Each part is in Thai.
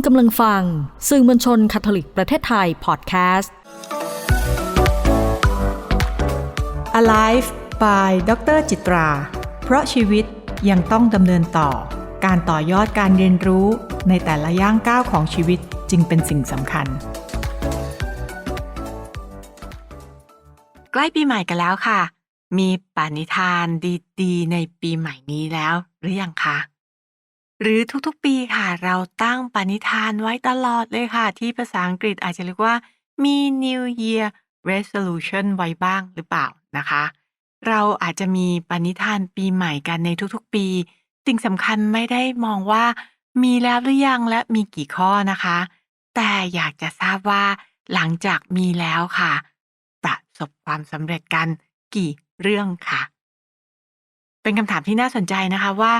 คุณกำลังฟัง สื่อมวลชนคาทอลิกประเทศไทยพอดแคสต์ Alive by ดรจิตรา เพราะชีวิตยังต้องดำเนินต่อ การต่อยอดการเรียนรู้ในแต่ละย่างก้าวของชีวิตจึงเป็นสิ่งสำคัญ ใกล้ปีใหม่กันแล้วค่ะ มีปณิธานดี ๆ ในปีใหม่นี้แล้วหรือยังคะ หรือทุกๆปีค่ะ เราตั้งปณิธานไว้ตลอดเลยค่ะ ที่ภาษาอังกฤษอาจจะเรียกว่ามี New Year Resolution ไว้บ้างหรือเปล่านะคะ เราอาจจะมีปณิธานปีใหม่กันในทุกๆปี สิ่งสำคัญไม่ได้มองว่า มีแล้วหรือยังและมีกี่ข้อนะคะ แต่อยากจะทราบว่า หลังจากมีแล้วค่ะ ประสบความสำเร็จกันกี่เรื่องค่ะ เป็นคำถามที่น่าสนใจนะคะว่า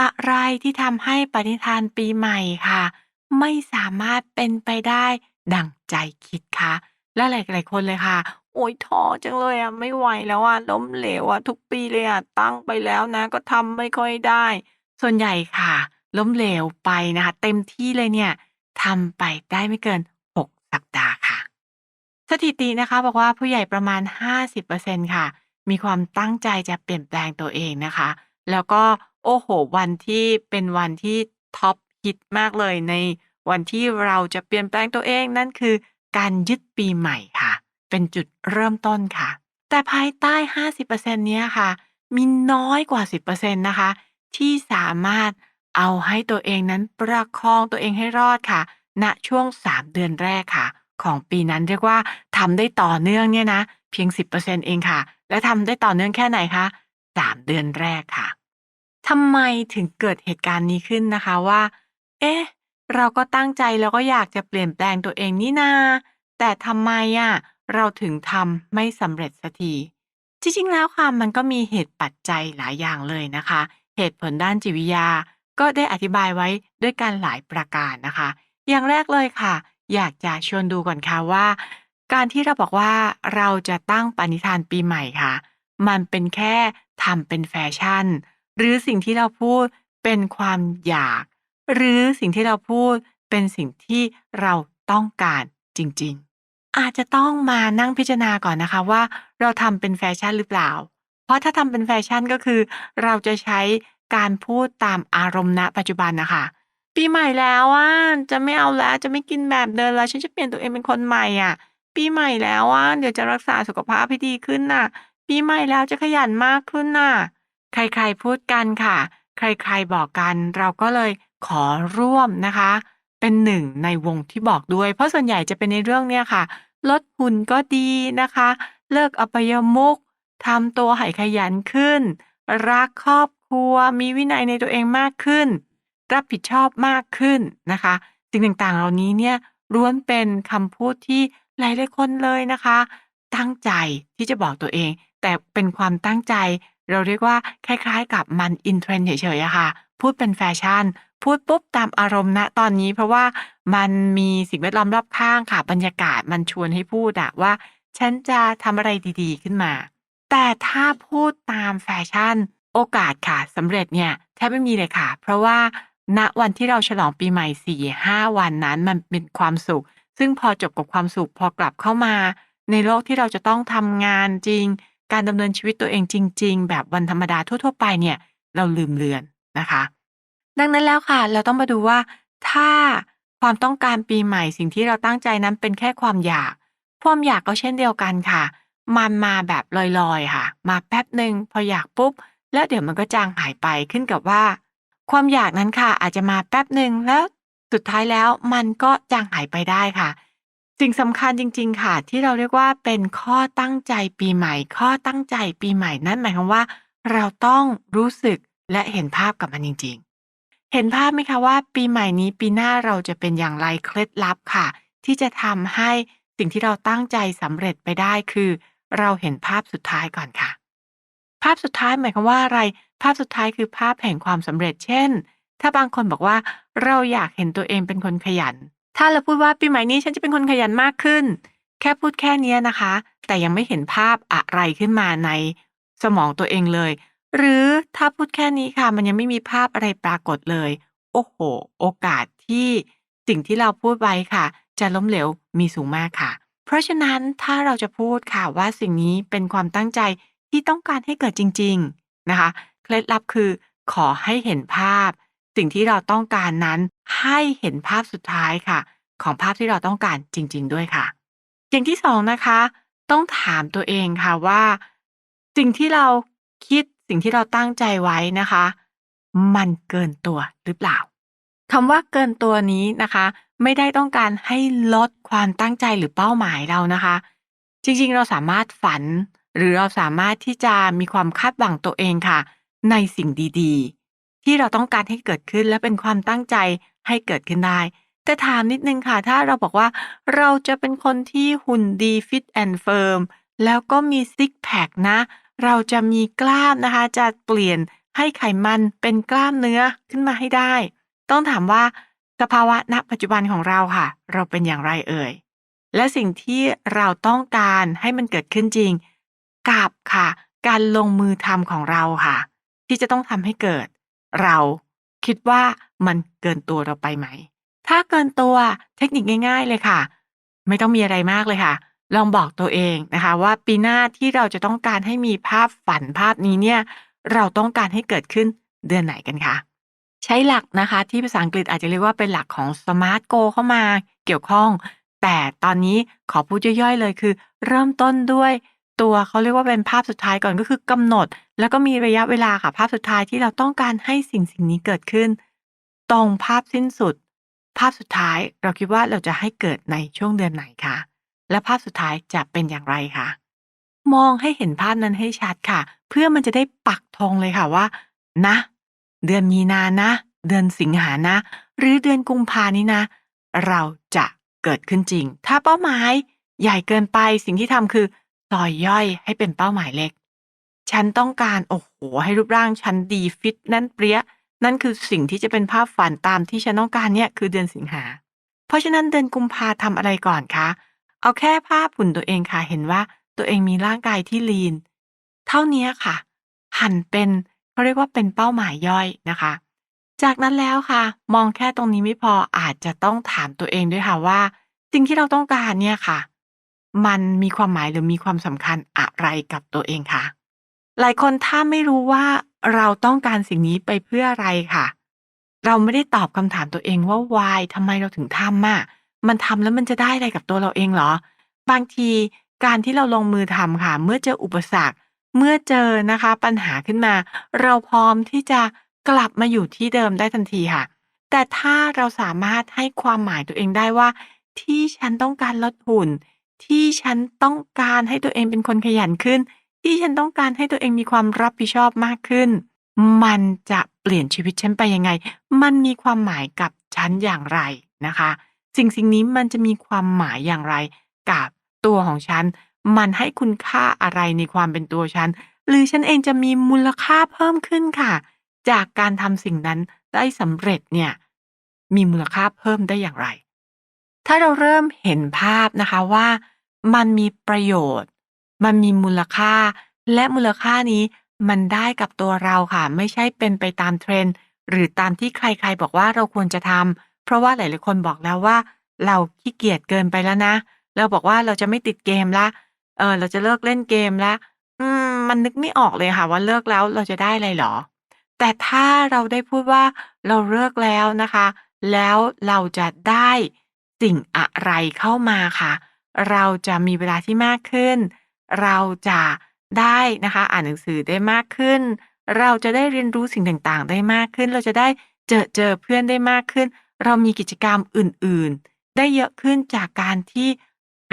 อะไรที่ทำให้ปณิธานปีใหม่ค่ะ ไม่สามารถเป็นไปได้ดั่งใจคิดคะและหลายๆคนเลยค่ะ โอ๊ยท้อจังเลยอะไม่ไหวแล้วอะล้มเหลวอะทุกปีเลยอะตั้งไปแล้วนะ ก็ทำไม่ค่อยได้ ส่วนใหญ่ค่ะ ล้มเหลวไปนะคะ เต็มที่เลยเนี่ยทำไปได้ไม่เกิน 6 สัปดาห์ค่ะ สถิตินะคะบอกว่าผู้ใหญ่ประมาณ 50%ค่ะ มีความตั้งใจจะเปลี่ยนแปลงตัวเองนะคะ แล้วก็ โอ้โหวันที่เป็นวันที่ท็อปฮิตมากเลย ในวันที่เราจะเปลี่ยนแปลงตัวเอง นั่นคือการยึดปีใหม่ค่ะ เป็นจุดเริ่มต้นค่ะ แต่ภายใต้ 50%เนี้ยค่ะ มีน้อยกว่า 10%นะคะ ที่สามารถเอาให้ตัวเองนั้นประคองตัวเองให้รอดค่ะ ณ ช่วง 3 เดือนแรกค่ะ ของปีนั้นเรียกว่าทำได้ต่อเนื่องเนี่ยนะ เพียง 10%เองค่ะ และทำได้ต่อเนื่องแค่ไหนคะ 3เดือนแรกค่ะทำไมถึงเกิดเหตุการณ์นี้ขึ้นนะคะว่า เอ๊ะ เราก็ตั้งใจแล้วก็อยากจะเปลี่ยนแปลงตัวเองนี่นา แต่ทำไมอะเราถึงทำไม่สำเร็จสักที จริงๆ แล้วค่ะมันก็มีเหตุปัจจัยหลายอย่างเลยนะคะ เหตุผลด้านจิตวิทยา ก็ได้อธิบายไว้ด้วยการหลายประการนะคะ อย่างแรกเลยค่ะ อยากจะชวนดูก่อนค่ะว่า การที่เราบอกว่าเราจะตั้งปณิธานปีใหม่ค่ะ มันเป็นแค่ ทำเป็นแฟชั่น หรือสิ่งที่เราพูดเป็นความอยาก หรือสิ่งที่เราพูดเป็นสิ่งที่เราต้องการจริง ๆ อาจจะต้องมานั่งพิจารณาก่อนนะคะว่าเราทำเป็นแฟชั่นหรือเปล่า เพราะถ้าทำเป็นแฟชั่นก็คือ เราจะใช้การพูดตามอารมณ์ณปัจจุบันนะคะปีใหม่แล้วอะจะไม่เอาแล้วจะไม่กินแบบเดิมแล้วฉันจะเปลี่ยนตัวเองเป็นคนใหม่อะ ปีใหม่แล้วอะเดี๋ยวจะรักษาสุขภาพให้ดีขึ้นน่ะ ปีใหม่แล้วจะขยันมากขึ้นน่ะ ใครๆพูดกันค่ะ ใครๆบอกกัน เราก็เลยขอร่วมนะคะ เป็นหนึ่งในวงที่บอกด้วย เพราะส่วนใหญ่จะเป็นในเรื่องเนี้ยค่ะ ลดหุ่นก็ดีนะคะ เลิกอบายมุกทำตัวให้ขยันขึ้น รักครอบครัว มีวินัยในตัวเองมากขึ้น รับผิดชอบมากขึ้นนะคะสิ่งต่างๆ เหล่านี้เนี่ยล้วนเป็นคำพูดที่หลายๆคนเลยนะคะ ตั้งใจที่จะบอกตัวเอง แต่เป็นความตั้งใจ เราเรียกว่าคล้ายๆ กับมันอินเทรนด์เฉยๆอะค่ะ พูดเป็นแฟชั่น พูดปุ๊บตามอารมณ์ณตอนนี้ เพราะว่ามันมีสิ่งแวดล้อมรอบข้างค่ะ บรรยากาศมันชวนให้พูดอะว่า ฉันจะทำอะไรดีๆขึ้นมา แต่ถ้าพูดตามแฟชั่น โอกาสค่ะสำเร็จเนี่ยแทบไม่มีเลยค่ะ เพราะว่าณวันที่เราฉลองปีใหม่4-5วันนั้นมันเป็นความสุข ซึ่งพอจบกับความสุขพอกลับเข้ามา ในโลกที่เราจะต้องทำงานจริง การดำเนินชีวิตตัวเองจริง ๆ แบบวันธรรมดาทั่ว ๆ ไปเนี่ยเราลืมเลือนนะคะ ดังนั้นแล้วค่ะ เราต้องมาดูว่า ถ้าความต้องการปีใหม่สิ่งที่เราตั้งใจนั้นเป็นแค่ความอยาก ความอยากก็เช่นเดียวกันค่ะ มันมาแบบลอยๆค่ะ มาแป๊บหนึ่งพออยากปุ๊บ แล้วเดี๋ยวมันก็จางหายไปขึ้นกับว่า ความอยากนั้นค่ะ อาจจะมาแป๊บหนึ่งแล้วสุดท้ายแล้วมันก็จางหายไปได้ค่ะ สิ่งสำคัญจริง ๆ ค่ะ ที่เราเรียกว่าเป็นข้อตั้งใจปีใหม่ ข้อตั้งใจปีใหม่นั่นหมายความว่า เราต้องรู้สึกและเห็นภาพกับมันจริง ๆ เห็นภาพไหมคะว่า ปีใหม่นี้ปีหน้าเราจะเป็นอย่างไรเคล็ดลับค่ะ ที่จะทำให้สิ่งที่เราตั้งใจสำเร็จไปได้คือ เราเห็นภาพสุดท้ายก่อนค่ะ ภาพสุดท้ายหมายความว่าอะไร ภาพสุดท้ายคือภาพแห่งความสำเร็จ เช่น ถ้าบางคนบอกว่าเราอยากเห็นตัวเองเป็นคนขยัน ถ้าเราพูดว่าปีใหม่นี้ฉันจะเป็นคนขยันมากขึ้น แค่พูดแค่นี้นะคะ แต่ยังไม่เห็นภาพอะไรขึ้นมาในสมองตัวเองเลย หรือถ้าพูดแค่นี้ค่ะ มันยังไม่มีภาพอะไรปรากฏเลย โอ้โห โอกาสที่สิ่งที่เราพูดไว้ค่ะ จะล้มเหลวมีสูงมากค่ะ เพราะฉะนั้นถ้าเราจะพูดค่ะว่าสิ่งนี้เป็นความตั้งใจที่ต้องการให้เกิดจริง ๆนะคะ เคล็ดลับคือขอให้เห็นภาพ สิ่งที่เราต้องการนั้นให้เห็นภาพสุดท้ายค่ะ ของภาพที่เราต้องการจริง ๆ ด้วยค่ะอย่างที่สองนะคะ ต้องถามตัวเองค่ะว่า สิ่งที่เราคิดสิ่งที่เราตั้งใจไว้นะคะ มันเกินตัวหรือเปล่าคำว่าเกินตัวนี้นะคะ ไม่ได้ต้องการให้ลดความตั้งใจหรือเป้าหมายเรานะคะ จริงๆ เราสามารถฝัน หรือเราสามารถที่จะมีความคาดหวังตัวเองค่ะ ในสิ่งดีๆ ที่เราต้องการให้เกิดขึ้นและเป็นความตั้งใจให้เกิดขึ้นได้ แต่ถามนิดนึงค่ะ ถ้าเราบอกว่าเราจะเป็นคนที่หุ่นดีฟิตแอนด์เฟิร์มแล้วก็มีซิกแพคนะ เราจะมีกล้ามนะคะ จะเปลี่ยนให้ไขมันเป็นกล้ามเนื้อขึ้นมาให้ได้ ต้องถามว่าสภาวะณปัจจุบันของเราค่ะ เราเป็นอย่างไรเอ่ย และสิ่งที่เราต้องการให้มันเกิดขึ้นจริง กับค่ะ การลงมือทำของเราค่ะ ที่จะต้องทำให้เกิด เราคิดว่ามันเกินตัวเราไปไหม ถ้าเกินตัวเทคนิคง่าย ๆเลยค่ะ ไม่ต้องมีอะไรมากเลยค่ะ ลองบอกตัวเองนะคะ ว่าปีหน้าที่เราจะต้องการให้มีภาพฝันภาพนี้เนี่ย เราต้องการให้เกิดขึ้นเดือนไหนกันคะใช้หลักนะคะที่ภาษาอังกฤษอาจจะเรียกว่าเป็นหลักของ Smart Go เข้ามาเกี่ยวข้อง แต่ตอนนี้ขอพูดย่อยๆเลยคือ เริ่มต้นด้วยตัวเขาเรียกว่าเป็นภาพสุดท้ายก่อนก็คือกำหนด แล้วก็มีระยะเวลาค่ะภาพสุดท้ายที่เราต้องการให้สิ่งสิ่งนี้เกิดขึ้น ตรงภาพสิ้นสุด ภาพสุดท้ายเราคิดว่าเราจะให้เกิดในช่วงเดือนไหนคะและภาพสุดท้ายจะเป็นอย่างไรคะมองให้เห็นภาพนั้นให้ชัดค่ะ เพื่อมันจะได้ปักธงเลยค่ะว่า นะ เดือนมีนานะ เดือนสิงหานะ หรือเดือนกุมภานี้นะ เราจะเกิดขึ้นจริง ถ้าเป้าหมาย ใหญ่เกินไปสิ่งที่ทำคือต่อยย่อยให้เป็นเป้าหมายเล็ก ฉันต้องการ โอ้โหให้รูปร่างฉันดี ฟิต แน่นเปรี้ยนั่นคือสิ่งที่จะเป็นภาพฝันตามที่ฉันต้องการเนี่ย คือเดือนสิงหา เพราะฉะนั้นเดือนกุมภาทำอะไรก่อนคะ เอาแค่ภาพหุ่นตัวเองค่ะ เห็นว่าตัวเองมีร่างกายที่ลีนเท่านี้ค่ะ หั่นเป็น เขาเรียกว่าเป็นเป้าหมายย่อยนะคะ จากนั้นแล้วค่ะ มองแค่ตรงนี้ไม่พอ อาจจะต้องถามตัวเองด้วยค่ะว่า สิ่งที่เราต้องการเนี่ยค่ะ มันมีความหมายหรือมีความสำคัญอะไรกับตัวเองคะ หลายคนถ้าไม่รู้ว่าเราต้องการสิ่งนี้ไปเพื่ออะไรค่ะ เราไม่ได้ตอบคำถามตัวเองว่า why ทำไมเราถึงทำอะมันทำแล้วมันจะได้อะไรกับตัวเราเองเหรอ บางทีการที่เราลงมือทำค่ะ เมื่อเจออุปสรรค เมื่อเจอนะคะ ปัญหาขึ้นมา เราพร้อมที่จะกลับมาอยู่ที่เดิมได้ทันทีค่ะ แต่ถ้าเราสามารถให้ความหมายตัวเองได้ว่า ที่ฉันต้องการลดหุ่น ที่ฉันต้องการให้ตัวเองเป็นคนขยันขึ้น ที่ฉันต้องการให้ตัวเองมีความรับผิดชอบมากขึ้น มันจะเปลี่ยนชีวิตฉันไปยังไง มันมีความหมายกับฉันอย่างไรนะคะ สิ่งสิ่งนี้มันจะมีความหมายอย่างไรกับตัวของฉัน มันให้คุณค่าอะไรในความเป็นตัวฉัน หรือฉันเองจะมีมูลค่าเพิ่มขึ้นค่ะ จากการทำสิ่งนั้นได้สำเร็จเนี่ย มีมูลค่าเพิ่มได้อย่างไร ถ้าเราเริ่มเห็นภาพนะคะว่า มันมีประโยชน์ มันมีมูลค่า และมูลค่านี้มันได้กับตัวเราค่ะ ไม่ใช่เป็นไปตามเทรนด์หรือตามที่ใครๆบอกว่าเราควรจะทำเพราะว่าหลายๆคนบอกแล้วว่า เราขี้เกียจเกินไปแล้วนะ เราบอกว่าเราจะไม่ติดเกมละเออเราจะเลิกเล่นเกมละอืม มันนึกไม่ออกเลยค่ะว่าเลิกแล้วเราจะได้อะไรหรอ แต่ถ้าเราได้พูดว่าเราเลิกแล้วนะคะ แล้วเราจะได้สิ่งอะไรเข้ามาค่ะ เราจะมีเวลาที่มากขึ้น เราจะได้นะคะ อ่านหนังสือได้มากขึ้น เราจะได้เรียนรู้สิ่งต่างๆ ได้มากขึ้น เราจะได้เจอเจอเพื่อนได้มากขึ้น เรามีกิจกรรมอื่นๆ ได้เยอะขึ้นจากการที่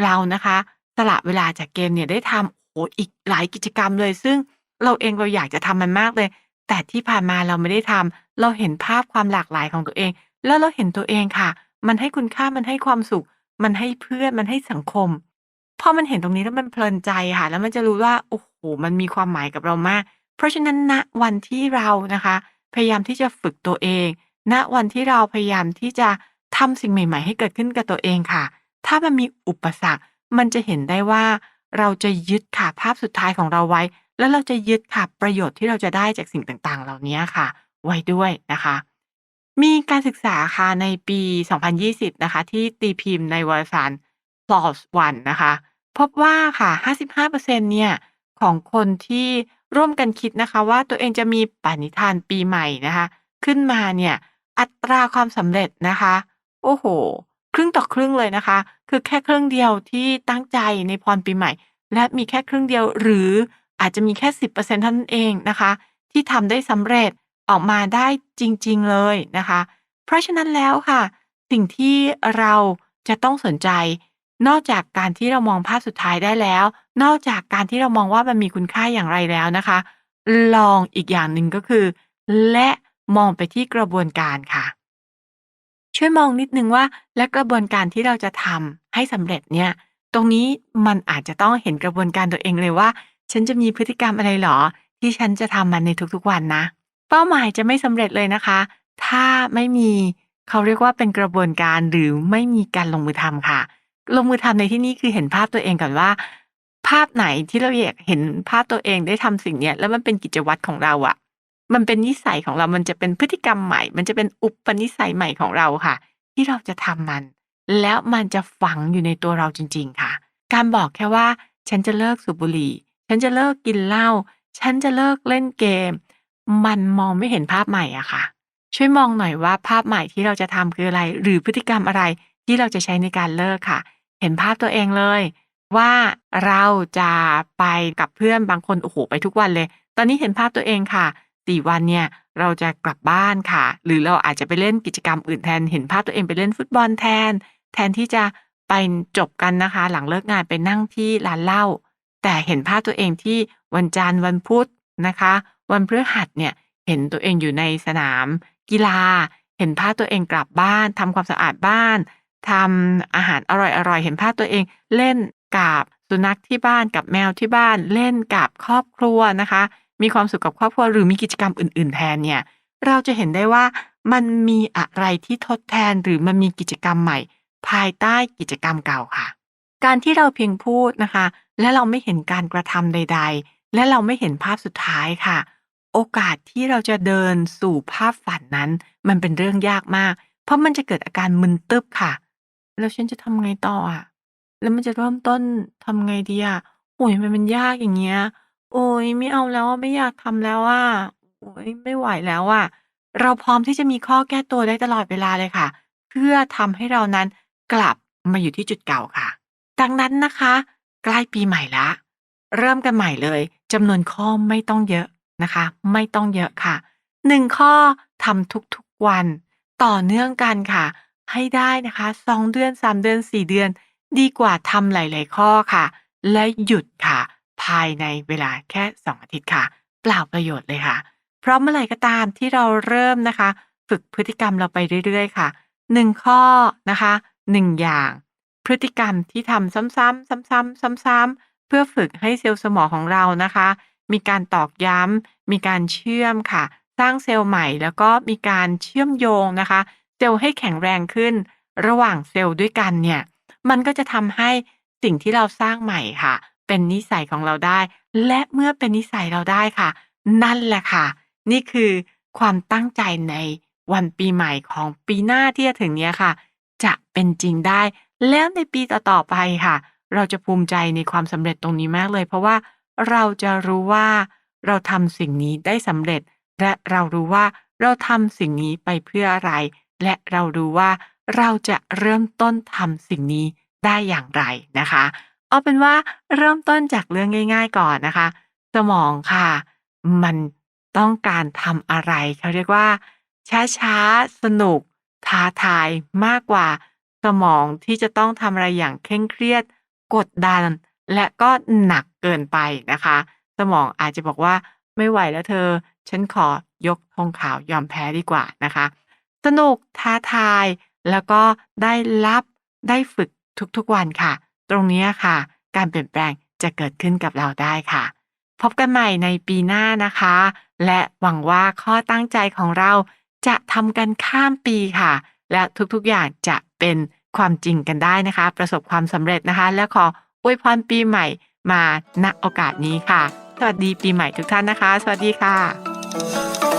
เรานะคะสละเวลาจากเกมเนี่ยได้ทำโอ้อีกหลายกิจกรรมเลย ซึ่งเราเองเราอยากจะทำมันมากเลย แต่ที่ผ่านมาเราไม่ได้ทำเราเห็นภาพความหลากหลายของตัวเอง แล้วเราเห็นตัวเองค่ะ มันให้คุณค่ามันให้ความสุข มันให้เพื่อนมันให้สังคม พอมันเห็นตรงนี้แล้วมันเพลินใจค่ะ แล้วมันจะรู้ว่า โอ้โห มันมีความหมายกับเรามาก เพราะฉะนั้นณวันที่เรานะคะ พยายามที่จะฝึกตัวเองณวันที่เราพยายามที่จะทำสิ่งใหม่ ๆ ให้เกิดขึ้นกับตัวเองค่ะ ถ้ามันมีอุปสรรค มันจะเห็นได้ว่า เราจะยึดค่ะภาพสุดท้ายของเราไว้ แล้วเราจะยึดค่ะประโยชน์ที่เราจะได้จากสิ่งต่างๆ เหล่านี้ค่ะ ไว้ด้วยนะคะ มีการศึกษาค่ะในปี 2020 นะคะ ที่ตีพิมพ์ในวารสาร PLOS ONE นะคะ พบว่าค่ะ 55%เนี่ย ของคนที่ร่วมกันคิดนะคะว่าตัวเองจะมีปณิธานปีใหม่นะคะ ขึ้นมาเนี่ย อัตราความสำเร็จนะคะ โอ้โฮครึ่งต่อครึ่งเลยนะคะ คือแค่ครึ่งเดียวที่ตั้งใจในพรปีใหม่ และมีแค่ครึ่งเดียวหรืออาจจะมีแค่ 10%เท่านั้นเองนะคะ ที่ทำได้สำเร็จออกมาได้จริง ๆ เลยนะคะ เพราะฉะนั้นแล้วค่ะ สิ่งที่เราจะต้องสนใจ นอกจากการที่เรามองภาพสุดท้ายได้แล้ว นอกจากการที่เรามองว่ามันมีคุณค่าอย่างไรแล้วนะคะ ลองอีกอย่างหนึ่งก็คือ และมองไปที่กระบวนการค่ะ ช่วยมองนิดนึงว่า และกระบวนการที่เราจะทำให้สำเร็จเนี่ย ตรงนี้มันอาจจะต้องเห็นกระบวนการตัวเองเลยว่า ฉันจะมีพฤติกรรมอะไรหรอ ที่ฉันจะทำมันในทุกๆวันนะ เป้าหมายจะไม่สำเร็จเลยนะคะ ถ้าไม่มีเขาเรียกว่าเป็นกระบวนการหรือไม่มีการลงมือทำค่ะ ลงมือทำในที่นี้คือเห็นภาพตัวเองก่อนว่า ภาพไหนที่เราอยากเห็นภาพตัวเองได้ทำสิ่งเนี้ย แล้วมันเป็นกิจวัตรของเราอะมันเป็นนิสัยของเรา มันจะเป็นพฤติกรรมใหม่ มันจะเป็นอุปนิสัยใหม่ของเราค่ะ ที่เราจะทำมัน แล้วมันจะฝังอยู่ในตัวเราจริง ๆ ค่ะ การบอกแค่ว่า ฉันจะเลิกสูบบุหรี่ ฉันจะเลิกกินเหล้า ฉันจะเลิกเล่นเกม มันมองไม่เห็นภาพใหม่อะค่ะ ช่วยมองหน่อยว่าภาพใหม่ที่เราจะทำคืออะไร หรือพฤติกรรมอะไร ที่เราจะใช้ในการเลิกค่ะ เห็นภาพตัวเองเลย ว่าเราจะไปกับเพื่อนบางคนโอ้โฮไปทุกวันเลย ตอนนี้เห็นภาพตัวเองค่ะ4วันเนี่ยเราจะกลับบ้านค่ะ หรือเราอาจจะไปเล่นกิจกรรมอื่นแทน เห็นภาพตัวเองไปเล่นฟุตบอลแทน แทนที่จะไปจบกันนะคะ หลังเลิกงานไปนั่งที่ร้านเหล้าแต่เห็นภาพตัวเองที่วันจันทร์วันพุธนะคะ วันพฤหัสเนี่ยเห็นตัวเองอยู่ในสนามกีฬา เห็นภาพตัวเองกลับบ้านทำความสะอาดบ้าน ทำอาหารอร่อยๆ เห็นภาพตัวเองเล่นกับสุนัขที่บ้านกับแมวที่บ้านเล่นกับครอบครัวนะคะ มีความสุขกับครอบครัวหรือมีกิจกรรมอื่น ๆ แทนเนี่ย เราจะเห็นได้ว่ามันมีอะไรที่ทดแทนหรือมันมีกิจกรรมใหม่ ภายใต้กิจกรรมเก่าค่ะ การที่เราเพียงพูดนะคะ และเราไม่เห็นการกระทำใด ๆ และเราไม่เห็นภาพสุดท้ายค่ะ โอกาสที่เราจะเดินสู่ภาพฝันนั้น มันเป็นเรื่องยากมาก เพราะมันจะเกิดอาการมึนตึบค่ะ แล้วฉันจะทำไงต่ออะ แล้วมันจะเริ่มต้นทำไงดีอะ โอ้โฮ ทำไมมันยากอย่างเงี้ย โอ๊ย ไม่เอาแล้วอะ ไม่อยากทำแล้วอะ โอ๊ย ไม่ไหวแล้วอะ เราพร้อมที่จะมีข้อแก้ตัวได้ตลอดเวลาเลยค่ะ เพื่อทำให้เรานั้นกลับมาอยู่ที่จุดเก่าค่ะ ดังนั้นนะคะ ใกล้ปีใหม่แล้ว เริ่มกันใหม่เลย จำนวนข้อไม่ต้องเยอะนะคะ ไม่ต้องเยอะค่ะ 1 ข้อ ทำทุก ๆ วัน ต่อเนื่องกันค่ะ ให้ได้นะคะ 2 เดือน 3 เดือน 4 เดือน ดีกว่าทำหลาย ๆ ข้อค่ะ และหยุดค่ะ ภายในเวลาแค่ 2 อาทิตย์ค่ะ เปล่าประโยชน์เลยค่ะ เพราะเมื่อไหร่ก็ตามที่เราเริ่มนะคะ ฝึกพฤติกรรมเราไปเรื่อย ๆ ค่ะ 1 ข้อนะคะ 1 อย่าง พฤติกรรมที่ทำซ้ำๆซ้ำๆซ้ำๆเพื่อฝึกให้เซลล์สมองของเรานะคะ มีการตอกย้ำมีการเชื่อมค่ะ สร้างเซลล์ใหม่แล้วก็มีการเชื่อมโยงนะคะ เซลล์ให้แข็งแรงขึ้น ระหว่างเซลล์ด้วยกันเนี่ย มันก็จะทำให้สิ่งที่เราสร้างใหม่ค่ะ เป็นนิสัยของเราได้ และเมื่อเป็นนิสัยเราได้ค่ะ นั่นแหละค่ะ นี่คือความตั้งใจในวันปีใหม่ของปีหน้าที่จะถึงเนี้ยค่ะ จะเป็นจริงได้ แล้วในปีต่อๆไปค่ะ เราจะภูมิใจในความสำเร็จตรงนี้มากเลย เพราะว่าเราจะรู้ว่าเราทำสิ่งนี้ได้สำเร็จ และเรารู้ว่าเราทำสิ่งนี้ไปเพื่ออะไร และเรารู้ว่าเราจะเริ่มต้นทำสิ่งนี้ได้อย่างไรนะคะ เอาเป็นว่าเริ่มต้นจากเรื่องง่าย ๆ ก่อนนะคะ สมองค่ะ มันต้องการทำอะไรเขาเรียกว่า ช้าๆ สนุก ท้าทายมากกว่า สมองที่จะต้องทำอะไรอย่างเคร่งเครียด กดดัน และก็หนักเกินไปนะคะ สมองอาจจะบอกว่าไม่ไหวแล้วเธอ ฉันขอยกธงขาวยอมแพ้ดีกว่านะคะ สนุกท้าทาย แล้วก็ได้รับได้ฝึกทุกๆวันค่ะ ตรงนี้ค่ะ การเปลี่ยนแปลงจะเกิดขึ้นกับเราได้ค่ะ พบกันใหม่ในปีหน้านะคะ และหวังว่าข้อตั้งใจของเราจะทำกันข้ามปีค่ะ และทุกๆอย่างจะเป็นความจริงกันได้นะคะ ประสบความสำเร็จนะคะ และขออวยพรปีใหม่มาณโอกาสนี้ค่ะ สวัสดีปีใหม่ทุกท่านนะคะ สวัสดีค่ะ